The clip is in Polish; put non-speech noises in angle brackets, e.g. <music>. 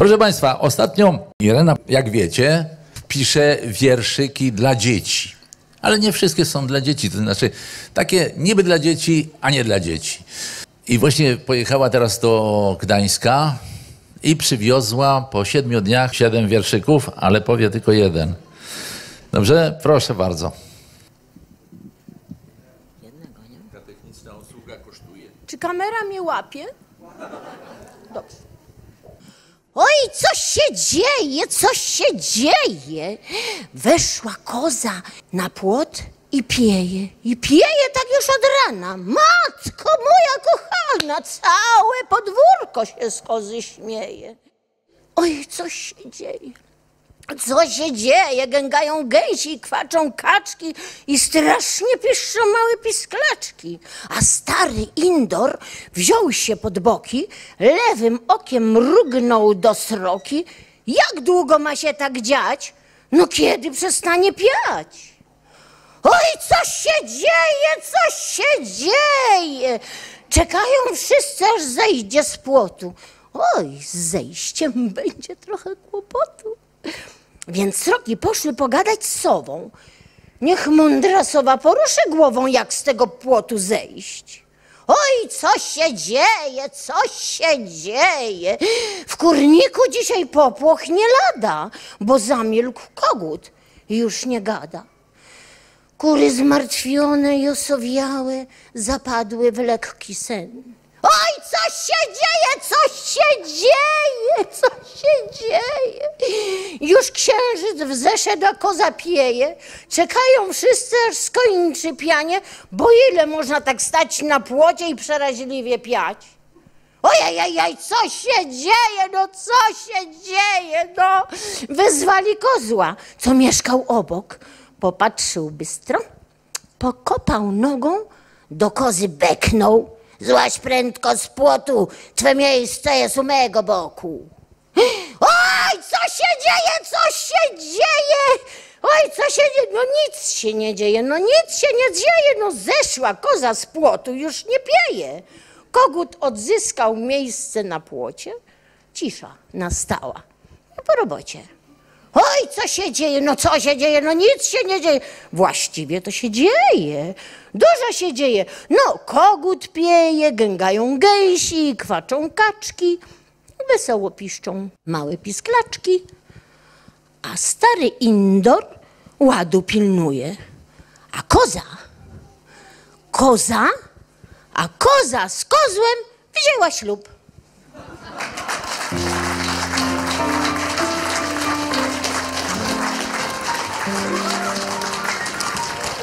Proszę Państwa, ostatnio Irena, jak wiecie, pisze wierszyki dla dzieci. Ale nie wszystkie są dla dzieci, to znaczy takie niby dla dzieci, a nie dla dzieci. I właśnie pojechała teraz do Gdańska i przywiozła po siedmiu dniach siedem wierszyków, ale powie tylko jeden. Dobrze? Proszę bardzo. Ta techniczna usługa kosztuje. Czy kamera mnie łapie? Dobrze. Oj, coś się dzieje, coś się dzieje. Weszła koza na płot i pieje. I pieje tak już od rana. Matko moja kochana, całe podwórko się z kozy śmieje. Oj, coś się dzieje. Co się dzieje? Gęgają gęsi, kwaczą kaczki i strasznie piszczą małe pisklaczki. A stary Indor wziął się pod boki, lewym okiem mrugnął do sroki. Jak długo ma się tak dziać? No kiedy przestanie piać? Oj, coś się dzieje, coś się dzieje! Czekają wszyscy, aż zejdzie z płotu. Oj, z zejściem <laughs> będzie trochę kłopotu. Więc sroki poszły pogadać z sową. Niech mądra sowa poruszy głową, jak z tego płotu zejść. Oj, coś się dzieje, coś się dzieje. W kurniku dzisiaj popłoch nie lada, bo zamilkł kogut i już nie gada. Kury zmartwione i osowiałe zapadły w lekki sen. Oj, coś się dzieje, coś się dzieje, dzieje. Już księżyc wzeszedł, a koza pieje. Czekają wszyscy, aż skończy pianie, bo ile można tak stać na płocie i przeraźliwie piać? Ojej, co się dzieje, no co się dzieje, no. Wezwali kozła, co mieszkał obok. Popatrzył bystro, pokopał nogą, do kozy beknął. Złaź prędko z płotu, twe miejsce jest u mego boku. Dzieje, co się dzieje? Oj, co się dzieje? No nic się nie dzieje, no nic się nie dzieje. No zeszła koza z płotu, już nie pieje. Kogut odzyskał miejsce na płocie, cisza nastała. No po robocie. Oj, co się dzieje? No co się dzieje? No nic się nie dzieje. Właściwie to się dzieje. Dużo się dzieje. No, kogut pieje, gęgają gęsi, kwaczą kaczki, wesoło piszczą małe pisklaczki. A stary Indor ładu pilnuje. A koza, koza, a koza z kozłem wzięła ślub.